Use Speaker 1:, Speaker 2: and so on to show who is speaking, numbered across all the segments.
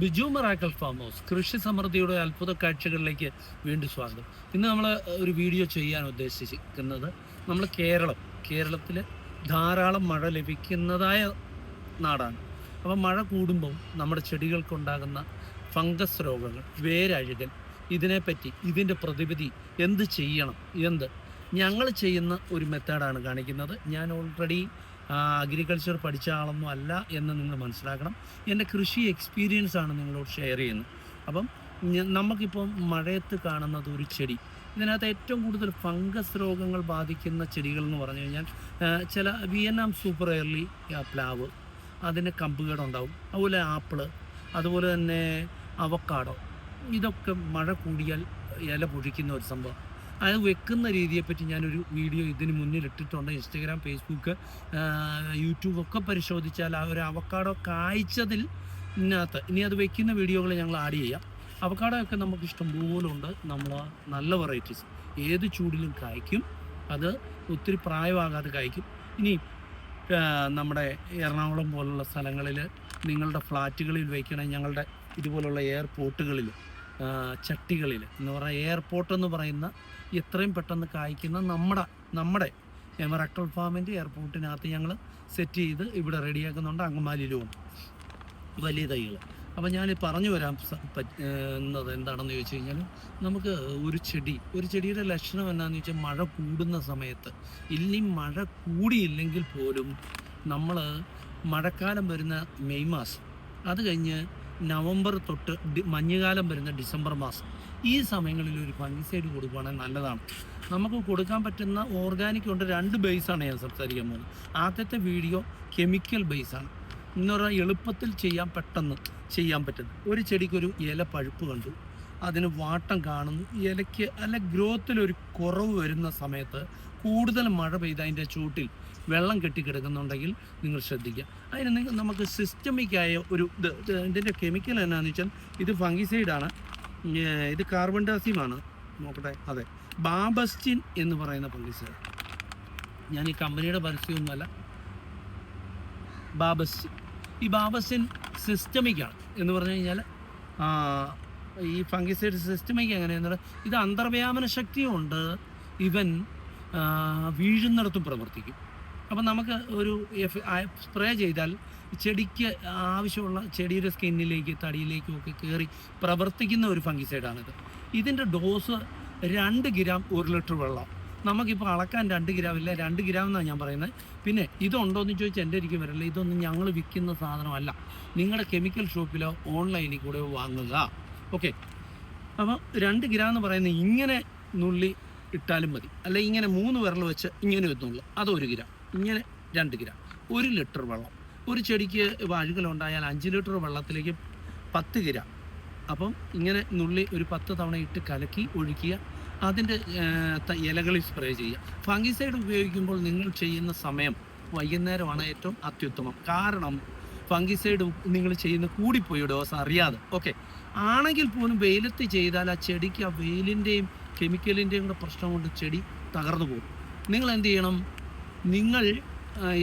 Speaker 1: Biju Marakkal farm house കൃഷി സമൃദ്ധിയുടെ അത്ഭുത കാഴ്ചകളിലേക്ക് വീണ്ടും സ്വാഗതം. ഇന്ന് നമ്മൾ ഒരു വീഡിയോ ചെയ്യാൻ ഉദ്ദേശിക്കുന്നത് നമ്മൾ കേരളം കേരളത്തിൽ ധാരാളം മഴ ലഭിക്കുന്നതായ നാടാണ്. അപ്പോൾ മഴ കൂടുമ്പോൾ നമ്മുടെ ചെടികൾക്കുണ്ടാകുന്ന ഫംഗസ് രോഗങ്ങൾ വേരഴുകൽ ഇതിനെപ്പറ്റി ഇതിന്റെ പ്രതിവിധി എന്ത് ചെയ്യണം എന്ത്? ഞങ്ങൾ ചെയ്യുന്ന ഒരു മെത്തേഡാണ് കാണിക്കുന്നത്. ഞാൻ ഓൾറെഡി അഗ്രികൾച്ചർ പഠിച്ച ആളൊന്നും അല്ല എന്ന് നിങ്ങൾ മനസ്സിലാക്കണം. എന്റെ കൃഷി എക്സ്പീരിയൻസ് ആണ് നിങ്ങളോട് ഷെയർ ചെയ്യുന്നത്. അപ്പം നമുക്കിപ്പം മഴയത്ത് കാണുന്നത് ഒരു ചെടി. ഇതിനകത്ത് ഏറ്റവും കൂടുതൽ ഫംഗസ് രോഗങ്ങൾ ബാധിക്കുന്ന ചെടികൾ എന്ന് പറഞ്ഞു കഴിഞ്ഞാൽ ചില വിയറ്റ്നാം സൂപ്പർ എയർലി പ്ലാവ്. അതിന് കമ്പുകേടുണ്ടാവും. അതുപോലെ ആപ്പിൾ. അതുപോലെ തന്നെ അവക്കാടോ. ഇതൊക്കെ മഴ കൂടിയാൽ ഇല പൊഴിക്കുന്ന ഒരു സംഭവം. അത് വെക്കുന്ന രീതിയെപ്പറ്റി ഞാനൊരു വീഡിയോ ഇതിന് മുന്നിൽ ഇട്ടിട്ടുണ്ട് ഇൻസ്റ്റഗ്രാം ഫേസ്ബുക്ക് യൂട്യൂബ് ഒക്കെ പരിശോധിച്ചാൽ ആ ഒരു അവക്കാടോ കായ്ച്ചതിൽ ഇതിനകത്ത് ഇനി അത് വെക്കുന്ന വീഡിയോകൾ ഞങ്ങൾ ആഡ് ചെയ്യാം. അവക്കാടൊക്കെ നമുക്ക് ഇഷ്ടം പോലെ ഉണ്ട്. നമ്മൾ നല്ല വെറൈറ്റീസ് ഏത് ചൂടിലും കായ്ക്കും. അത് ഒത്തിരി പ്രായമാകാതെ കായ്ക്കും. ഇനി നമ്മുടെ എറണാകുളം പോലുള്ള സ്ഥലങ്ങളിൽ നിങ്ങളുടെ ഫ്ലാറ്റുകളിൽ വയ്ക്കണേ ഞങ്ങളുടെ ഇതുപോലുള്ള എയർപോർട്ടുകളിൽ ചട്ടികളിൽ എന്ന് പറഞ്ഞാൽ എയർപോർട്ട് എന്ന് പറയുന്ന എത്രയും പെട്ടെന്ന് കായ്ക്കുന്ന നമ്മുടെ നമ്മുടെ എമറക്കൽ ഫാമിന്റെ എയർപോർട്ടിനകത്ത് ഞങ്ങൾ സെറ്റ് ചെയ്ത് ഇവിടെ റെഡിയാക്കുന്നുണ്ട് അങ്കമാലിയിലും. വലിയ തൈകൾ അപ്പോൾ ഞാൻ പറഞ്ഞു വരാൻ പറ്റുന്നത് എന്താണെന്ന് ചോദിച്ചു കഴിഞ്ഞാൽ നമുക്ക് ഒരു ചെടി ഒരു ചെടിയുടെ ലക്ഷണം എന്താണെന്ന് വെച്ചാൽ മഴ കൂടുന്ന സമയത്ത്. ഇനി മഴ കൂടിയില്ലെങ്കിൽ പോലും നമ്മൾ മഴക്കാലം വരുന്ന മെയ് മാസം. അത് കഴിഞ്ഞ് നവംബർ തൊട്ട് മഞ്ഞുകാലം വരുന്ന ഡിസംബർ മാസം. ഈ സമയങ്ങളിൽ ഒരു ഫംഗിസൈഡ് കൊടുക്കുകയാണെങ്കിൽ നല്ലതാണ്. നമുക്ക് കൊടുക്കാൻ പറ്റുന്ന ഓർഗാനിക് കൊണ്ട് രണ്ട് ബേസാണ് ഞാൻ സംസാരിക്കാൻ പോകുന്നത്. ആദ്യത്തെ വീഡിയോ കെമിക്കൽ ബേസാണ്. എന്ന് പറഞ്ഞാൽ എളുപ്പത്തിൽ ചെയ്യാൻ പെട്ടെന്ന് ചെയ്യാൻ പറ്റുന്നത് ഒരു ചെടിക്കൊരു ഇല പഴുപ്പ് കണ്ടു. അതിന് വാട്ടം കാണുന്നു. ഇലയ്ക്ക് അല്ല ഗ്രോത്തിലൊരു കുറവ് വരുന്ന സമയത്ത് കൂടുതൽ മഴ പെയ്ത് അതിന്റെ ചൂട്ടിൽ വെള്ളം കെട്ടിക്കിടക്കുന്നുണ്ടെങ്കിൽ നിങ്ങൾ ശ്രദ്ധിക്കുക. അതിന് നമുക്ക് സിസ്റ്റമിക്കായ ഒരു ഇത് ഇത് ഇതിന്റെ കെമിക്കൽ എന്നാന്ന് വെച്ചാൽ ഇത് ഫംഗിസൈഡാണ് ഇത് കാർബൺ ഡാസിമാണ് നോക്കട്ടെ അതെ. ബാബസ്റ്റിൻ എന്ന് പറയുന്ന ഫംഗിസൈഡ് ഞാൻ ഈ കമ്പനിയുടെ പരസ്യമൊന്നുമല്ല. ബാബസ്റ്റിൻ ഈ ബാബസ്റ്റിൻ സിസ്റ്റമിക്കാണ് എന്ന് പറഞ്ഞു കഴിഞ്ഞാൽ ഈ ഫംഗിസൈഡ് സിസ്റ്റമിക്ക് എങ്ങനെയാണെന്ന് പറഞ്ഞാൽ ഇത് അന്തർവ്യാപന ശക്തിയുണ്ട്. ഇവൻ വീഴുന്നിടത്തും പ്രവർത്തിക്കും. അപ്പം നമുക്ക് ഒരു സ്പ്രേ ചെയ്താൽ ചെടിക്ക് ആവശ്യമുള്ള ചെടിയുടെ സ്കിന്നിലേക്ക് തടിയിലേക്കും ഒക്കെ കയറി പ്രവർത്തിക്കുന്ന ഒരു ഫംഗിസൈഡാണിത്. ഇതിന്റെ ഡോസ് രണ്ട് ഗ്രാം ഒരു ലിറ്റർ വെള്ളം. നമുക്കിപ്പോൾ അളക്കാൻ രണ്ട് ഗ്രാം ഇല്ല രണ്ട് ഗ്രാം എന്നാണ് ഞാൻ പറയുന്നത്. പിന്നെ ഇതുണ്ടോ എന്ന് ചോദിച്ചാൽ എന്റെ എനിക്ക് വരില്ല. ഇതൊന്നും ഞങ്ങൾ വിൽക്കുന്ന സാധനമല്ല. നിങ്ങളുടെ കെമിക്കൽ ഷോപ്പിലോ ഓൺലൈനിൽ കൂടെ വാങ്ങുക. ഓക്കെ അപ്പോൾ രണ്ട് ഗ്രാം എന്ന് പറയുന്നത് ഇങ്ങനെ നുള്ളി ഇട്ടാലും മതി. അല്ലെങ്കിൽ ഇങ്ങനെ മൂന്ന് വിരൽ വെച്ച് ഇങ്ങനെ വരുന്നുള്ളൂ അത് ഒരു ഗ്രാം. ഇങ്ങനെ രണ്ട് ഗ്രാം. ഒരു ലിറ്റർ വെള്ളം. ഒരു ചെടിക്ക് വഴുകലുണ്ടായാൽ അഞ്ച് ലിറ്റർ വെള്ളത്തിലേക്ക് പത്ത് ഗ്രാം. അപ്പം ഇങ്ങനെ നുള്ളി ഒരു പത്ത് തവണ ഇട്ട് കലക്കി ഒഴിക്കുക. അതിന്റെ ഇലകളിൽ സ്പ്രേ ചെയ്യുക. ഫംഗിസൈഡ് ഉപയോഗിക്കുമ്പോൾ നിങ്ങൾ ചെയ്യുന്ന സമയം വൈകുന്നേരമാണ് ഏറ്റവും അത്യുത്തമം. കാരണം ഫംഗിസൈഡ് നിങ്ങൾ ചെയ്യുന്ന കൂടിപ്പോയി ഡോസ് അറിയാതെ. ഓക്കെ ആണെങ്കിൽ പോലും വെയിലത്ത് ചെയ്താൽ ആ ചെടിക്ക് ആ വെയിലിന്റെയും കെമിക്കലിന്റെയും കൂടെ പ്രശ്നം കൊണ്ട് ചെടി തകർന്നു പോകും. നിങ്ങൾ എന്ത് ചെയ്യണം? നിങ്ങൾ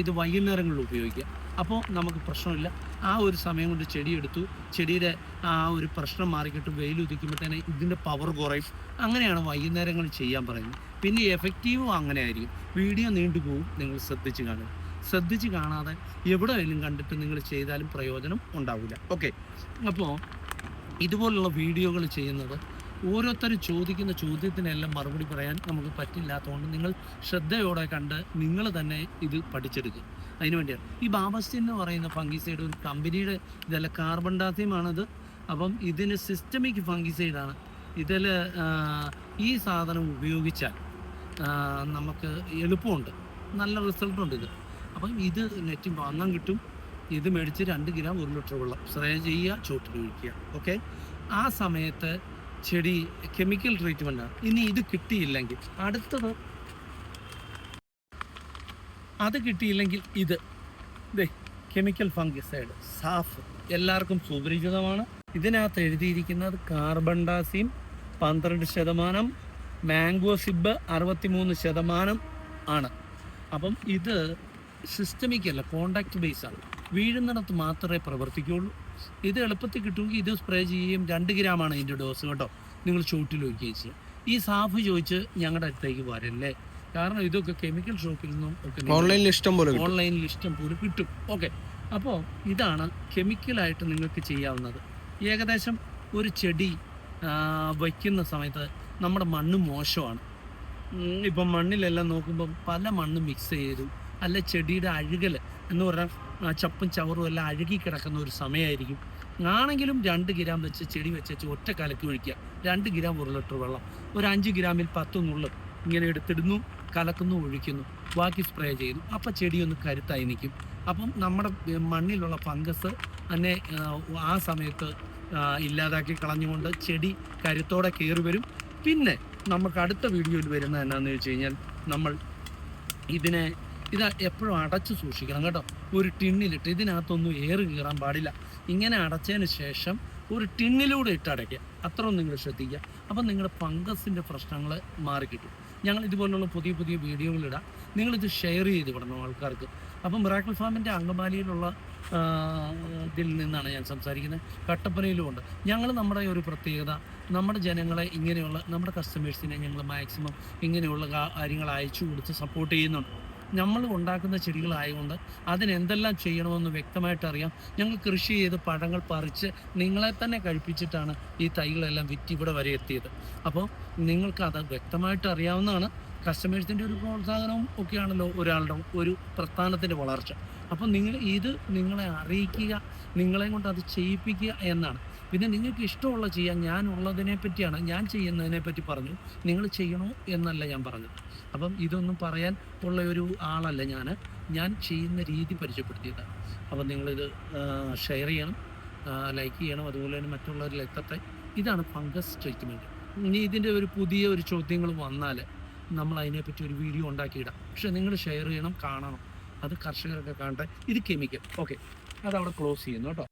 Speaker 1: ഇത് വൈകുന്നേരങ്ങളിൽ ഉപയോഗിക്കുക. അപ്പോൾ നമുക്ക് പ്രശ്നമില്ല. ആ ഒരു സമയം കൊണ്ട് ചെടിയെടുത്തു. ചെടിയുടെ ആ ഒരു പ്രശ്നം മാറിക്കിട്ടും. വെയിൽ ഉദിക്കുമ്പോഴത്തേനെ ഇതിന്റെ പവർ കുറയും. അങ്ങനെയാണ് വൈകുന്നേരങ്ങളിൽ ചെയ്യാൻ പറയുന്നത്. പിന്നെ എഫക്റ്റീവും അങ്ങനെ ആയിരിക്കും. വീഡിയോ നീണ്ടുപോകും നിങ്ങൾ ശ്രദ്ധിച്ച് കാണുക. ശ്രദ്ധിച്ച് കാണാതെ എവിടെ വേലും കണ്ടിട്ട് നിങ്ങൾ ചെയ്താലും പ്രയോജനം ഉണ്ടാവില്ല. ഓക്കെ അപ്പോൾ ഇതുപോലുള്ള വീഡിയോകൾ ചെയ്യുന്നത് ഓരോരുത്തരും ചോദിക്കുന്ന ചോദ്യത്തിനെല്ലാം മറുപടി പറയാൻ നമുക്ക് പറ്റില്ലാത്തതുകൊണ്ട് നിങ്ങൾ ശ്രദ്ധയോടെ കണ്ട് നിങ്ങൾ തന്നെ ഇത് പഠിച്ചെടുക്കുക അതിനുവേണ്ടിയാണ് ഈ ബാബസ്റ്റിൻ എന്ന് പറയുന്ന ഫംഗിസൈഡ് ഒരു കമ്പനിയുടെ ഇതല്ല കാർബൺ ഡാസിയമാണത് അപ്പം ഇതിന് സിസ്റ്റമിക് ഫംഗിസൈഡാണ് ഇതിൽ ഈ സാധനം ഉപയോഗിച്ചാൽ നമുക്ക് എളുപ്പമുണ്ട്. നല്ല റിസൾട്ടുണ്ട് ഇത്. അപ്പം ഇത് നെറ്റിൽ വാങ്ങാൻ കിട്ടും. ഇത് മേടിച്ച് രണ്ട് ഗ്രാം ഒരു ലിറ്റർ വെള്ളം സ്പ്രേ ചെയ്യുക ചോട്ടിൽ ഒഴിക്കുക. ഓക്കെ? ആ സമയത്ത് ചെടി കെമിക്കൽ ട്രീറ്റ്മെന്റാണ് ഇനി ഇത് കിട്ടിയില്ലെങ്കിൽ അടുത്തത് അത് കിട്ടിയില്ലെങ്കിൽ ഇത്. ദേ കെമിക്കൽ ഫംഗിസൈഡ് സാഫ് എല്ലാവർക്കും സുപരിചിതമാണ്. ഇതിനകത്ത് എഴുതിയിരിക്കുന്നത് കാർബൺ ഡാസിയം പന്ത്രണ്ട് ശതമാനം മാംഗോ സിബ് അറുപത്തിമൂന്ന് ശതമാനം ആണ്. അപ്പം ഇത് സിസ്റ്റമിക് അല്ല കോണ്ടാക്ട് ബേസ് ആണ്. വീഴുന്നിടത്ത് മാത്രമേ പ്രവർത്തിക്കുകയുള്ളൂ ഇത് എളുപ്പത്തിൽ കിട്ടുമെങ്കിൽ ഇത് സ്പ്രേ ചെയ്യുകയും രണ്ട് ഗ്രാമാണ് ഇതിന്റെ ഡോസ് കേട്ടോ. നിങ്ങൾ ചൂട്ടിൽ വയ്ക്കുകയും ചെയ്യും. ഈ സാഫ് ചോദിച്ച് ഞങ്ങളുടെ അടുത്തേക്ക് വരല്ലേ. കാരണം ഇതൊക്കെ കെമിക്കൽ ഷോപ്പിൽ നിന്നും ഒക്കെ
Speaker 2: ഓൺലൈനിൽ ഇഷ്ടം പോലെ
Speaker 1: ഓൺലൈനിൽ ഇഷ്ടം പോലെ കിട്ടും. ഓക്കെ. അപ്പോൾ ഇതാണ് കെമിക്കലായിട്ട് നിങ്ങൾക്ക് ചെയ്യാവുന്നത്. ഏകദേശം ഒരു ചെടി വയ്ക്കുന്ന സമയത്ത് നമ്മുടെ മണ്ണ് മോശമാണ്. ഇപ്പം മണ്ണിലെല്ലാം നോക്കുമ്പം പല മണ്ണ് മിക്സ് ചെയ്തു. അല്ല ചെടിയുടെ അഴുകൽ എന്ന് പറഞ്ഞാൽ ചപ്പും ചവറും എല്ലാം അഴുകി കിടക്കുന്ന ഒരു സമയമായിരിക്കും. ആണെങ്കിലും രണ്ട് ഗ്രാം വെച്ച് ചെടി വെച്ച് ഒറ്റ കലക്കി ഒഴിക്കുക. രണ്ട് ഗ്രാം ഒരു ലിറ്റർ വെള്ളം. ഒരു അഞ്ച് ഗ്രാമിൽ പത്ത് നുള്ളു ഇങ്ങനെ എടുത്തിടുന്നു കലക്കുന്നു ഒഴിക്കുന്നു. ബാക്കി സ്പ്രേ ചെയ്യുന്നു. അപ്പോൾ ചെടിയൊന്ന് കരുത്തായി നിൽക്കും. അപ്പം നമ്മുടെ മണ്ണിലുള്ള ഫംഗസ് തന്നെ ആ സമയത്ത് ഇല്ലാതാക്കി കളഞ്ഞുകൊണ്ട് ചെടി കരുത്തോടെ കയറി വരും. പിന്നെ നമുക്ക് അടുത്ത വീഡിയോയിൽ വരുന്ന എന്നാന്ന് വെച്ച് കഴിഞ്ഞാൽ നമ്മൾ ഇതിനെ ഇത് എപ്പോഴും അടച്ചു സൂക്ഷിക്കണം കേട്ടോ. ഒരു ടിന്നിലിട്ട് ഇതിനകത്തൊന്നും ഏറ് കീറാൻ പാടില്ല. ഇങ്ങനെ അടച്ചതിന് ശേഷം ഒരു ടിന്നിലൂടെ ഇട്ട് അടയ്ക്കുക. അത്രയും നിങ്ങൾ ശ്രദ്ധിക്കുക. അപ്പം നിങ്ങളുടെ ഫംഗസിന്റെ പ്രശ്നങ്ങൾ മാറിക്കിട്ടും. ഞങ്ങൾ ഇതുപോലുള്ള പുതിയ പുതിയ വീഡിയോകളിടാം നിങ്ങളിത് ഷെയർ ചെയ്ത് വിടണം ആൾക്കാർക്ക്. അപ്പം മിറാക്കിൾ ഫാമിന്റെ അങ്കമാലിയിലുള്ള ഇതിൽ നിന്നാണ് ഞാൻ സംസാരിക്കുന്നത്. കട്ടപ്പനയിലും ഉണ്ട്. ഞങ്ങൾ നമ്മുടെ ഒരു പ്രത്യേകത നമ്മുടെ ജനങ്ങളെ ഇങ്ങനെയുള്ള നമ്മുടെ കസ്റ്റമേഴ്സിനെ ഞങ്ങൾ മാക്സിമം ഇങ്ങനെയുള്ള കാര്യങ്ങൾ അയച്ചു കൊടുത്ത് സപ്പോർട്ട് ചെയ്യുന്നുണ്ട്. നമ്മൾ ഉണ്ടാക്കുന്ന ചെടികളായതുകൊണ്ട് അതിനെന്തെല്ലാം ചെയ്യണമെന്ന് വ്യക്തമായിട്ട് അറിയാം ഞങ്ങൾ കൃഷി ചെയ്ത് പഴങ്ങൾ പറിച്ച് നിങ്ങളെ തന്നെ കഴിപ്പിച്ചിട്ടാണ് ഈ തൈകളെല്ലാം വിറ്റ് ഇവിടെ വരെ എത്തിയത്. അപ്പോൾ നിങ്ങൾക്ക് അത് വ്യക്തമായിട്ട് അറിയാവുന്നതാണ്. കസ്റ്റമേഴ്സിന്റെ ഒരു പ്രോത്സാഹനവും ഒക്കെയാണല്ലോ ഒരാളുടെ ഒരു പ്രസ്ഥാനത്തിന്റെ വളർച്ച. അപ്പോൾ നിങ്ങൾ ഇത് നിങ്ങളെ അറിയിക്കുക നിങ്ങളെ കൊണ്ട് അത് ചെയ്യിപ്പിക്കുക എന്നാണ്. പിന്നെ നിങ്ങൾക്ക് ഇഷ്ടമുള്ള ചെയ്യാൻ ഞാൻ ഉള്ളതിനെ പറ്റിയാണ് ഞാൻ ചെയ്യുന്നതിനെ പറ്റി പറഞ്ഞു. നിങ്ങൾ ചെയ്യണോ എന്നല്ല ഞാൻ പറഞ്ഞത്. അപ്പം ഇതൊന്നും പറയാൻ ഉള്ള ഒരു ആളല്ല ഞാൻ. ഞാൻ ചെയ്യുന്ന രീതി പരിചയപ്പെടുത്തിയതാണ്. അപ്പം നിങ്ങളിത് ഷെയർ ചെയ്യണം ലൈക്ക് ചെയ്യണം അതുപോലെ തന്നെ മറ്റുള്ളവരിൽ എത്തട്ടെ. ഇതാണ് ഫംഗസ് ട്രീറ്റ്മെന്റ് ഇനി ഇതിന്റെ ഒരു പുതിയ ഒരു ചോദ്യങ്ങൾ വന്നാൽ നമ്മൾ അതിനെപ്പറ്റി ഒരു വീഡിയോ ഉണ്ടാക്കിയിടാം. പക്ഷെ നിങ്ങൾ ഷെയർ ചെയ്യണം കാണണം. അത് കർഷകരൊക്കെ കാണട്ടെ. ഇത് കെമിക്കൽ ഓക്കെ അതവിടെ ക്ലോസ് ചെയ്യുന്നു കേട്ടോ.